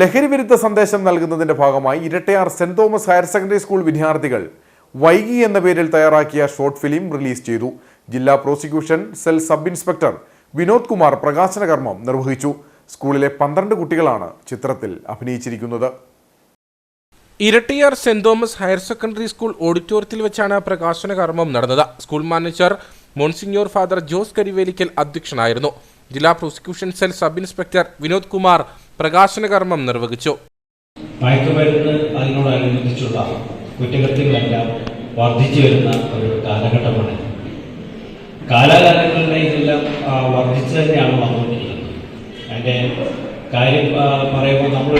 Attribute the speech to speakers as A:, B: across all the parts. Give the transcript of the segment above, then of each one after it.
A: ലഹരി വിരുദ്ധ സന്ദേശം നൽകുന്നതിന്റെ ഭാഗമായി Irattayar saint Thomas higher secondary school വിദ്യാർത്ഥികൾ വൈകി എന്ന പേരിൽ തയ്യാറാക്കിയ ഷോർട്ട് ഫിലിം റിലീസ് ചെയ്തു. ജില്ലാ prosecution cell sub inspector Vinod Kumar പ്രകാശന കർമ്മം നിർവഹിച്ചു. സ്കൂളിലെ പന്ത്രണ്ട് കുട്ടികളാണ് ചിത്രത്തിൽ അഭിനയിച്ചിരിക്കുന്നത്.
B: Irattiyar saint Thomas higher secondary school ഓഡിറ്റോറിയത്തിൽ വെച്ചാണ് പ്രകാശന കർമ്മം നടന്നത്. School manager monsignor father Jose Karivelikkal അധ്യക്ഷനായിരുന്നു. ജില്ലാ prosecution cell sub inspector Vinod Kumar പ്രകാശന കർമ്മം നിർവഹിച്ചു.
C: മയക്കുമരുന്ന് അതിനോടനുബന്ധിച്ചുള്ള കുറ്റകൃത്യങ്ങളെല്ലാം വർദ്ധിച്ചു വരുന്ന ഒരു കാലഘട്ടമാണ്. കാലാകാലങ്ങളിലെ ഇതെല്ലാം വർദ്ധിച്ചു തന്നെയാണ് വന്നുകൊണ്ടിരിക്കുന്നത്. അതിന്റെ കാര്യം പറയുമ്പോൾ നമ്മൾ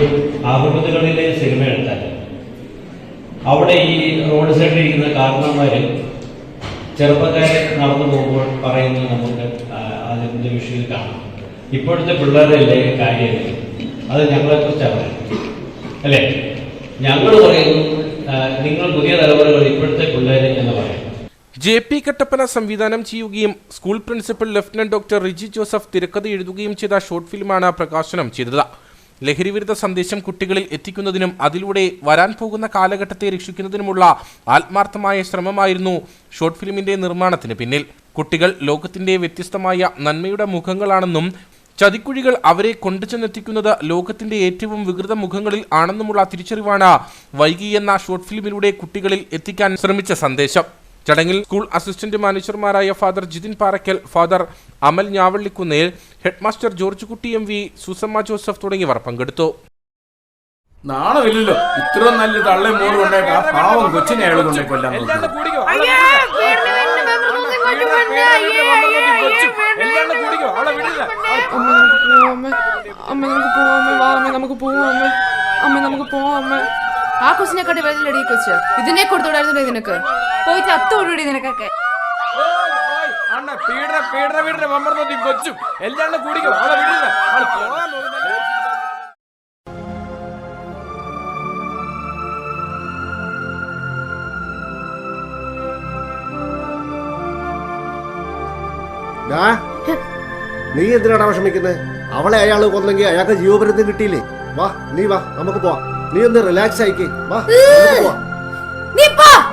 C: അറുപതുകളിലെ സിനിമ എടുത്താൽ അവിടെ ഈ റോഡ് സൈഡിൽ ഇരിക്കുന്ന കാരണന്മാർ ചെറുപ്പക്കാരെ നടന്നു പോകുമ്പോൾ പറയുന്നത് നമുക്ക് അതിന്റെ വിഷയം കാണാം. ഇപ്പോഴത്തെ പിള്ളേരല്ലേ കാര്യം അത് ഞങ്ങളെക്കുറിച്ചാണ് പറയുന്നത്. അല്ലേ? ഞങ്ങൾ പറയുന്നു നിങ്ങൾ പുതിയ തലമുറകൾ ഇപ്പോഴത്തെ പിള്ളേരെ എന്ന് പറയും
B: ജെ പി കട്ടപ്പന സംവിധാനം ചെയ്യുകയും school principal lieutenant doctor Riji Joseph തിരക്കഥ എഴുതുകയും ചെയ്ത ഷോർട്ട് ഫിലിമാണ് പ്രകാശനം ചെയ്തത്. ലഹരിവിരുദ്ധ സന്ദേശം കുട്ടികളിൽ എത്തിക്കുന്നതിനും അതിലൂടെ വരാൻ പോകുന്ന കാലഘട്ടത്തെ രക്ഷിക്കുന്നതിനുമുള്ള ആത്മാർത്ഥമായ ശ്രമമായിരുന്നു ഷോർട്ട് ഫിലിമിന്റെ നിർമ്മാണത്തിന് പിന്നിൽ. കുട്ടികൾ ലോകത്തിന്റെ വ്യത്യസ്തമായ നന്മയുടെ മുഖങ്ങളാണെന്നും ചതിക്കുഴികൾ അവരെ കൊണ്ടുചെന്നെത്തിക്കുന്നത് ലോകത്തിന്റെ ഏറ്റവും വികൃത മുഖങ്ങളിൽ ആണെന്നുമുള്ള തിരിച്ചറിവാണ് വൈകി എന്ന ഷോർട്ട് ഫിലിമിലൂടെ കുട്ടികളിൽ എത്തിക്കാൻ ശ്രമിച്ച സന്ദേശം. ചടങ്ങിൽ school assistant മാനേജർമാരായ father Jithin Paraykkal father Amal Njavallikkunnel headmaster George Kutty M V Susamma Joseph തുടങ്ങിയവർ പങ്കെടുത്തു.
D: നാണമില്ലല്ലോ. ഇത്ര നല്ല തള്ളെ കൊണ്ടേക്ക് ആ പാവം കൊച്ചിനെ അയാൾ കൊണ്ടേ കൊല്ലാൻ നോക്കുന്നത്.
E: അമ്മ നമുക്ക് പോവാം അമ്മ വാ അമ്മ നമുക്ക് പോവാം അമ്മ. നമുക്ക് പോവാം
F: ആ കൊച്ചിനെ കണ്ടി വെള്ളടി കൊച്ച്. ഇതിനെ കൊടുത്തോടായിരുന്നു നിനക്ക്. പോയിട്ട് ഓടി നിനക്കൊക്കെ.
D: കൊച്ചും. എല്ലാം കുടിക്കും.
G: നീ എന്തിനാടാ വിഷമിക്കുന്നത് അവളെ അയാൾ കൊന്നെങ്കിൽ അയാൾക്ക് ജീവപര്യന്തം കിട്ടിയില്ലേ? വാ നീ വാ നമുക്ക് പോവാം. നീ ഒന്ന് റിലാക്സ് ആയിക്കേ. വാ പോവാം.